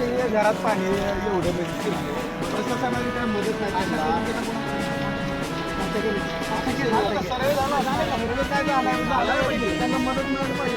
ते घरात पाणी एवढं म्हणजे प्रशासनाने काय मदत नाही झाला सर्वे झाला? त्यांना मदत मिळाली पाहिजे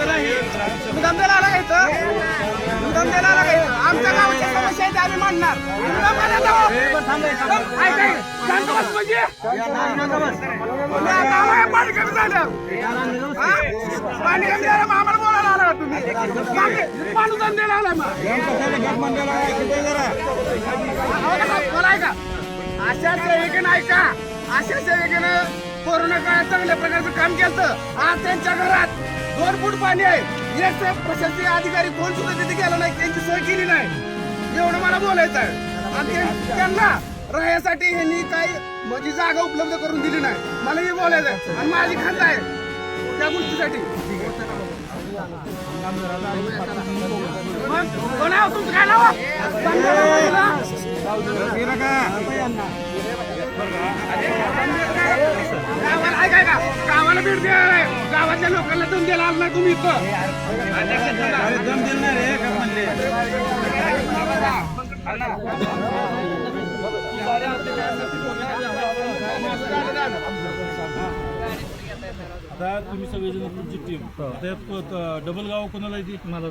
मुदमदेला आला का इथं? मुदमदेला आला का इथं? आमच्या गावाची समस्या आहे ती आम्ही मांडणार पाणी कमी झालं. पाणी कमी झालं मग आम्हाला बोलायला आला का तुम्ही पाणी धंद्याला आला मग मला ऐका अशा सेविकेनं ऐका अशा सेविकेनं कोरोना काळात चांगल्या प्रकारचं काम केलं आज त्यांच्या घरात दोन फूट पाणी आहे. एक प्रशासकीय अधिकारी कोण सुद्धा तिथे गेला नाही त्यांची सोय केली नाही. एवढं मला बोलायचं आहे. आणि त्यांना राहण्यासाठी ह्यांनी काही माझी जागा उपलब्ध करून दिली नाही. मला हे बोलायचं आहे. आणि माझी खांदा आहे. त्या गोष्टीसाठी. मग कोण आहे हो तुमचं काय नाव? गावाला ऐका ऐका गावाला भेट द्या गावातल्या लोकांना दम द्यायला आला नाही तुम्ही इथं दम दिल रे का म्हणले आता तुम्ही सगळेजण तुमची टीम त्यात डबल गाव कोणाला येते मला